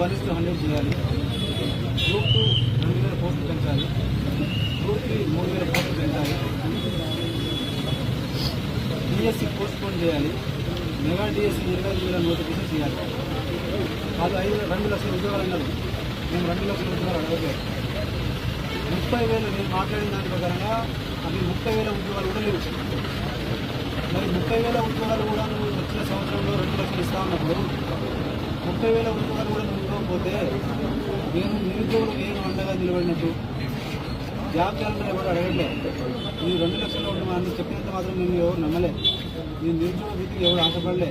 బలిస్తూ hundred చేయాలి. Group two రెండు వేల పోస్టులు పెంచాలి. గ్రూప్ త్రీ మూడు వేల పోస్టులు పెంచాలి. డిఎస్సి పోస్ట్ పోన్ చేయాలి. మెగా డిఎస్సి ఇరవై ఐదు వేల నోటిఫికేషన్ చేయాలి. అది ఐదు రెండు లక్షల ఉద్యోగాలు అన్నారు. మేము రెండు లక్షల ఉద్యోగాలు అడగలేదు ముప్పై వేలు నేను మాట్లాడిన దాని ప్రకారంగా అవి ముప్పై వేల ఉద్యోగాలు కూడా లేవు. మరి ముప్పై వేల ఉద్యోగాలు కూడా నువ్వు వచ్చిన సంవత్సరంలో రెండు లక్షలు ఇస్తా ఉన్నప్పుడు ముప్పై వేల ఉద్యోగాలు కూడా నువ్వు నేను నిరుద్యోగులు నేను అండగా నిలబడినట్టు. జాబ్ క్యాలెండర్ ఎవరు అడగట్లే. నేను రెండు లక్షల ఒకటి మా అన్న చెప్పినంత మాత్రం నేను ఎవరు నమ్మలే. నేను నిరుద్యోగ వృత్తికి ఎవరు ఆశపడలే.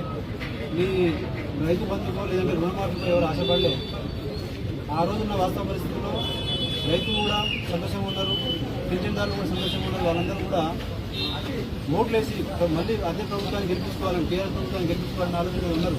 నీ రైతు బంధుకో లేదంటే రుణమాఫీకో ఎవరు ఆశపడలే. ఆ రోజున్న వాస్తవ పరిస్థితుల్లో రైతులు కూడా సంతోషంగా ఉన్నారు పింఛన్దారులు కూడా సంతోషంగా ఉన్నారు వాళ్ళందరూ కూడా ఓట్లేసి మళ్ళీ అదే ప్రభుత్వాన్ని గెలిపించుకోవాలని కేంద్ర ప్రభుత్వాన్ని గెలిపించుకోవాలని ఆలోచనలు ఉన్నారు.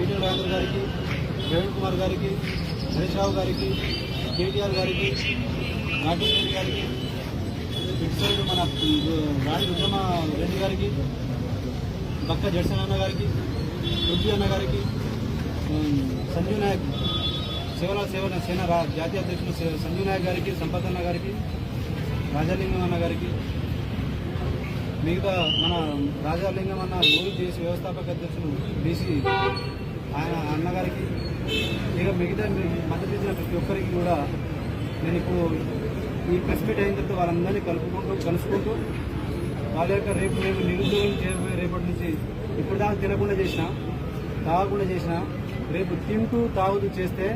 బీటీ రాజేంద్ర గారికి ప్రవీణ్ కుమార్ గారికి హరీష్ రావు గారికి కేటీఆర్ గారికి రాకేష్ రెడ్డి గారికి ఇటు సైడ్ మన రాణి రుద్రమ రెడ్డి గారికి బక్క జడ్సన్ అన్న గారికి రుద్ది అన్న గారికి సంజీవ్ నాయక్ సేవల సేవ సేన జాతీయ అధ్యక్షులు సంజీవ్ నాయక్ గారికి సంపత్ అన్న గారికి రాజాలింగం అన్న గారికి మిగతా మన రాజాలింగం అన్న ఊరి దేశ వ్యవస్థాపక అధ్యక్షులు బీసీ ఇక మిగతా మీ మద్దతు ఇచ్చిన ప్రతి ఒక్కరికి కూడా నేను ఇప్పుడు ఈ ప్రెస్ మీట్ అయిన తర్వాత వాళ్ళందరినీ కలుపుకుంటూ కలుసుకుంటూ వాళ్ళ యొక్క రేపు రేపు నిరుద్యోగం చేయబోయే రేపటి నుంచి ఇప్పుడు దాకా తినకుండా చేసిన తాగకుండా చేసిన రేపు తింటూ తాగుతూ చేస్తే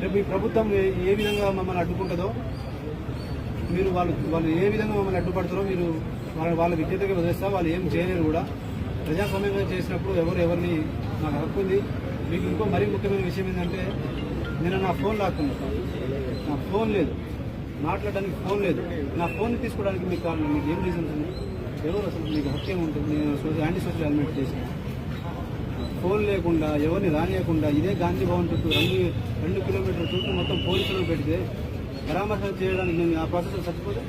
రేపు ఈ ప్రభుత్వం ఏ- ఏ విధంగా మమ్మల్ని అడ్డుకుంటుందో మీరు వాళ్ళు వాళ్ళు ఏ విధంగా మమ్మల్ని అడ్డుపడతారో మీరు వాళ్ళ వాళ్ళ విద్యతగా వదిలేస్తా వాళ్ళు ఏం చేయలేరు కూడా. ప్రజాస్వామ్యంగా చేసినప్పుడు ఎవరు ఎవరిని నాకు హక్కు ఉంది. మీకు ఇంకో మరీ ముఖ్యమైన విషయం ఏంటంటే నేను నా ఫోన్ లాక్కున్నాను నా ఫోన్ లేదు. మాట్లాడడానికి ఫోన్ లేదు. నా ఫోన్ తీసుకోవడానికి మీకు కారణం మీకు ఏం రీజన్ ఉన్నాయి? ఎవరు అసలు మీకు హక్కు ఏముంటుంది నేను సోషల్ యాంటీ సోషల్ హెల్మెట్ చేసిన. ఫోన్ లేకుండా ఎవరిని రానియకుండా ఇదే గాంధీ భవన్ చుట్టూ రెండు రెండు కిలోమీటర్ల చుట్టూ మొత్తం పోలీసులు పెడితే పరామర్శ చేయడానికి నేను ఆ ప్రాసెస్ చచ్చిపోతే